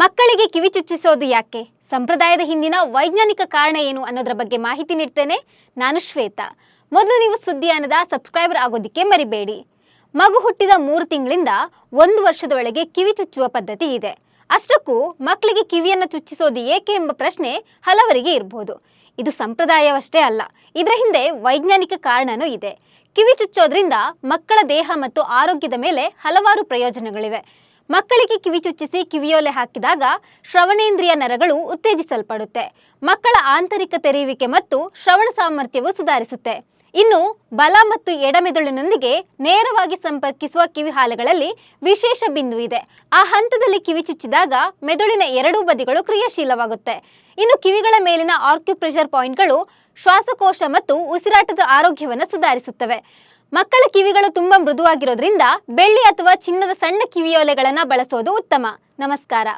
ಮಕ್ಕಳಿಗೆ ಕಿವಿ ಚುಚ್ಚಿಸೋದು ಯಾಕೆ? ಸಂಪ್ರದಾಯದ ಹಿಂದಿನ ವೈಜ್ಞಾನಿಕ ಕಾರಣ ಏನು ಅನ್ನೋದರ ಬಗ್ಗೆ ಮಾಹಿತಿ ನೀಡ್ತೇನೆ ನಾನು ಶ್ವೇತಾ. ಮೊದಲು ನೀವು ಸುದ್ದಿಯಾನದ ಸಬ್ಸ್ಕ್ರೈಬರ್ ಆಗೋದಿಕ್ಕೆ ಮರಿಬೇಡಿ. ಮಗು ಹುಟ್ಟಿದ ಮೂರು ತಿಂಗಳಿಂದ ಒಂದು ವರ್ಷದೊಳಗೆ ಕಿವಿ ಚುಚ್ಚುವ ಪದ್ಧತಿ ಇದೆ. ಅಷ್ಟಕ್ಕೂ ಮಕ್ಕಳಿಗೆ ಕಿವಿಯನ್ನು ಚುಚ್ಚಿಸೋದು ಏಕೆ ಎಂಬ ಪ್ರಶ್ನೆ ಹಲವರಿಗೆ ಇರಬಹುದು ಇದು ಸಂಪ್ರದಾಯವಷ್ಟೇ ಅಲ್ಲ, ಇದರ ಹಿಂದೆ ವೈಜ್ಞಾನಿಕ ಕಾರಣನೂ ಇದೆ. ಕಿವಿ ಚುಚ್ಚೋದ್ರಿಂದ ಮಕ್ಕಳ ದೇಹ ಮತ್ತು ಆರೋಗ್ಯದ ಮೇಲೆ ಹಲವಾರು ಪ್ರಯೋಜನಗಳಿವೆ. ಮಕ್ಕಳಿಗೆ ಕಿವಿ ಚುಚ್ಚಿಸಿ ಕಿವಿಯೋಲೆ ಹಾಕಿದಾಗ ಶ್ರವಣೇಂದ್ರಿಯ ನರಗಳು ಉತ್ತೇಜಿಸಲ್ಪಡುತ್ತೆ. ಮಕ್ಕಳ ಆಂತರಿಕ ತೆರೆಯುವಿಕೆ ಮತ್ತು ಶ್ರವಣ ಸಾಮರ್ಥ್ಯವು ಸುಧಾರಿಸುತ್ತೆ. ಇನ್ನು ಬಲ ಮತ್ತು ಎಡಮೆದುಳಿನೊಂದಿಗೆ ನೇರವಾಗಿ ಸಂಪರ್ಕಿಸುವ ಕಿವಿ ಹಾಲುಗಳಲ್ಲಿ ವಿಶೇಷ ಬಿಂದು ಇದೆ. ಆ ಹಂತದಲ್ಲಿ ಕಿವಿ ಚುಚ್ಚಿದಾಗ ಮೆದುಳಿನ ಎರಡೂ ಬದಿಗಳು ಕ್ರಿಯಾಶೀಲವಾಗುತ್ತೆ. ಇನ್ನು ಕಿವಿಗಳ ಮೇಲಿನ ಆರ್ಕ್ಯುಪ್ರೆಷರ್ ಪಾಯಿಂಟ್ಗಳು ಶ್ವಾಸಕೋಶ ಮತ್ತು ಉಸಿರಾಟದ ಆರೋಗ್ಯವನ್ನು ಸುಧಾರಿಸುತ್ತವೆ. ಮಕ್ಕಳ ಕಿವಿಗಳು ತುಂಬಾ ಮೃದುವಾಗಿರೋದ್ರಿಂದ ಬೆಳ್ಳಿ ಅಥವಾ ಚಿನ್ನದ ಸಣ್ಣ ಕಿವಿಯೋಲೆಗಳನ್ನ ಬಳಸೋದು ಉತ್ತಮ. ನಮಸ್ಕಾರ.